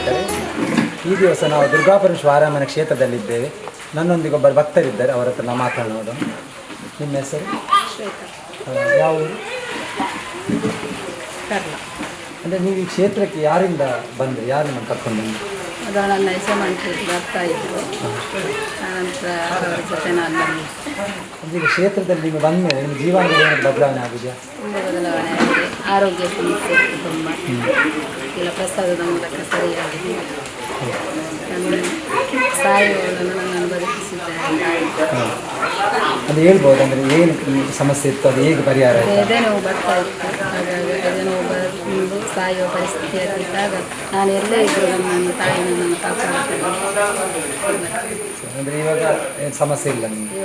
ವೀಕ್ಷಕರೇ ಈ ದಿವಸ ನಾವು ದುರ್ಗಾಪುರ ಆರಾಮನ ಕ್ಷೇತ್ರದಲ್ಲಿದ್ದೇವೆ. ನನ್ನೊಂದಿಗೆ ಒಬ್ಬರು ಭಕ್ತರಿದ್ದಾರೆ ಅವರ ಹತ್ರ ನಾವು ಮಾತಾಡೋದು ನಿಮ್ಮ ಹೆಸರು? ಯಾವ ಊರು? ಅಂದರೆ ನೀವು ಈ ಕ್ಷೇತ್ರಕ್ಕೆ ಯಾರಿಂದ ಬಂದ್ರಿ? ಯಾರು ಕರ್ಕೊಂಡು ಬಂದ್ರಿ? ಅದು ನನ್ನ ಹೆಸರು ಬರ್ತಾ ಇದ್ರು. ಆನಂತರ ಅವರ ಜೊತೆ ನಾನು ಬಂದೆ ಈಗ ಕ್ಷೇತ್ರದಲ್ಲಿ ನೀವು ಬಂದ ಮೇಲೆ ನಿಮ್ಮ ಜೀವನದಲ್ಲಿ ಬದಲಾವಣೆ ಆಗಿದೆಯಾ? ತುಂಬ ಬದಲಾವಣೆ ಆರೋಗ್ಯ ಸಮಸ್ಯೆ ತುಂಬ. ಇಲ್ಲ ಪ್ರಸಾದದ ಮೂಲಕ ಸರಿಯಾಗಿದೆ. ನನ್ನ ಸಾಯುವವರನ್ನು ನನ್ನನ್ನು ಬದುಕಿಸಿದ್ದಾರೆ ಅದು ಹೇಳ್ಬೋದು ಅಂದರೆ ಏನು ಸಮಸ್ಯೆ ಇತ್ತು ಅದು ಹೇಗೆ ಪರಿಹಾರ ಎದೆ ನೋವು ಬರ್ತಾ ಇತ್ತು. ಹಾಗಾಗಿ ಎದೆ ನೋವು ಬಂದು ಸಾಯುವ ಪರಿಸ್ಥಿತಿ ಆಗಿದ್ದಾಗ ನಾನು ಎಲ್ಲೇ ಇದ್ದರೂ ನನ್ನನ್ನು ತಾಯಿ ನನ್ನನ್ನು ಕಾಪಾಡುತ್ತಾರೆ ಅಂದರೆ ಇವಾಗ ಏನು ಸಮಸ್ಯೆ ಇಲ್ಲ ನಿಮಗೆ?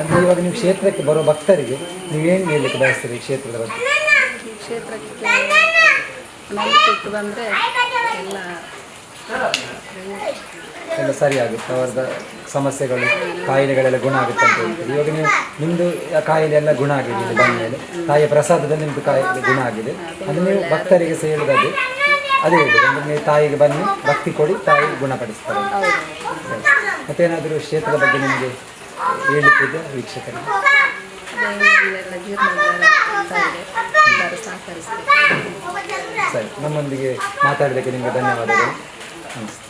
ಅಂದರೆ ಇವಾಗ ನೀವು ಕ್ಷೇತ್ರಕ್ಕೆ ಬರೋ ಭಕ್ತರಿಗೆ ನೀವೇನು ಹೇಳಲಿಕ್ಕೆ ಬಯಸ್ತೀರಿ ಈ ಕ್ಷೇತ್ರದ ಬಗ್ಗೆ? ಕ್ಷೇತ್ರಕ್ಕೆ ನಂಬಿಕೆ ಬಂದರೆ ಎಲ್ಲ ಎಲ್ಲ ಸರಿಯಾಗುತ್ತೆ ಅವ್ರದ ಸಮಸ್ಯೆಗಳು ಕಾಯಿಲೆಗಳೆಲ್ಲ ಗುಣ ಆಗುತ್ತೆ ಅಂತ ಹೇಳ್ತೀರಿ. ಇವಾಗ ನೀವು ನಿಮ್ಮದು ಕಾಯಿಲೆ ಎಲ್ಲ ಗುಣ ಆಗಿದೆ ಇಲ್ಲಿ ಬಂದ ಮೇಲೆ ತಾಯಿಯ ಪ್ರಸಾದದಲ್ಲಿ ನಿಮ್ಮದು ಕಾಯಿಲೆ ಗುಣ ಆಗಿದೆ. ಅಂದರೆ ನೀವು ಭಕ್ತರಿಗೆ ಹೇಳೋದು ಅದೇ ಹೇಳೋದು ನೀವು ತಾಯಿಗೆ ಬನ್ನಿ, ಭಕ್ತಿ ಕೊಡಿ, ತಾಯಿ ಗುಣಪಡಿಸ್ತಾರೆ. ಮತ್ತೇನಾದರೂ ಕ್ಷೇತ್ರದ ಬಗ್ಗೆ ನಿಮಗೆ ಹೇಳಲಿಕ್ಕಿದೆ ವೀಕ್ಷಕರಿಗೆ ಸರಿ, ನಮ್ಮೊಂದಿಗೆ ಮಾತಾಡಲಿಕ್ಕೆ ನಿಮಗೆ ಧನ್ಯವಾದಗಳು. ನಮಸ್ತೆ.